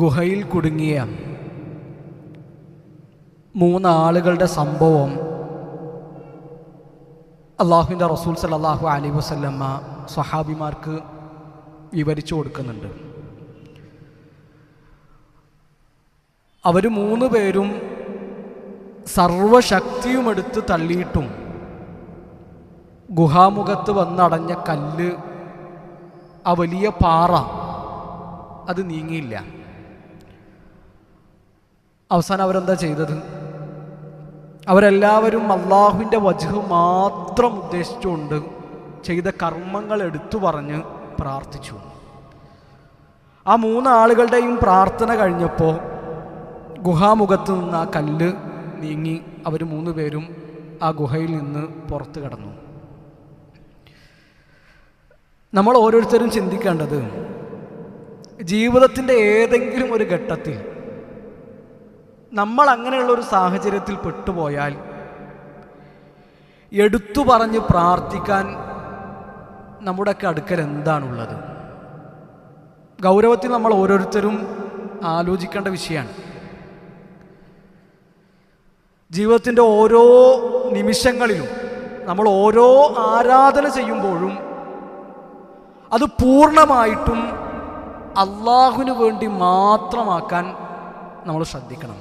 ഗുഹയിൽ കുടുങ്ങിയ മൂന്നാളുകളുടെ സംഭവം അള്ളാഹുവിന്റെ റസൂൽ സല്ലാഹു അലി വസല്ലമ്മ സ്വഹാബിമാർക്ക് വിവരിച്ചു കൊടുക്കുന്നുണ്ട്. അവർ മൂന്ന് പേരും സർവശക്തിയുമെടുത്ത് തള്ളിയിട്ടും ഗുഹാമുഖത്ത് വന്നടഞ്ഞ കല്ല് ആ വലിയ പാറ അത് നീങ്ങിയില്ല. അവസാനം അവരെന്താ ചെയ്തത്? അവരെല്ലാവരും അള്ളാഹുവിന്റെ വജഹ് മാത്രം ഉദ്ദേശിച്ചുകൊണ്ട് ചെയ്ത കർമ്മങ്ങൾ എടുത്തു പറഞ്ഞ് പ്രാർത്ഥിച്ചു. ആ മൂന്നാളുകളുടെയും പ്രാർത്ഥന കഴിഞ്ഞപ്പോൾ ഗുഹാമുഖത്ത് നിന്ന് ആ കല്ല് നീങ്ങി അവർ മൂന്ന് പേരും ആ ഗുഹയിൽ നിന്ന് പുറത്തു കടന്നു. നമ്മൾ ഓരോരുത്തരും ചിന്തിക്കേണ്ടത് ജീവിതത്തിന്റെ ഏതെങ്കിലും ഒരു ഘട്ടത്തിൽ നമ്മൾ അങ്ങനെയുള്ള ഒരു സാഹചര്യത്തിൽ പെട്ടുപോയാൽ എടുത്തു പറഞ്ഞ് പ്രാർത്ഥിക്കാൻ നമ്മുടെയൊക്കെ അടുക്കൽ എന്താണുള്ളത്? ഗൗരവത്തിൽ നമ്മൾ ഓരോരുത്തരും ആലോചിക്കേണ്ട വിഷയമാണ്. ജീവിതത്തിന്റെ ഓരോ നിമിഷങ്ങളിലും നമ്മൾ ഓരോ ആരാധന ചെയ്യുമ്പോഴും അത് പൂർണമായിട്ടും അള്ളാഹുവിന് വേണ്ടി മാത്രമാക്കാൻ നമ്മൾ ശ്രദ്ധിക്കണം.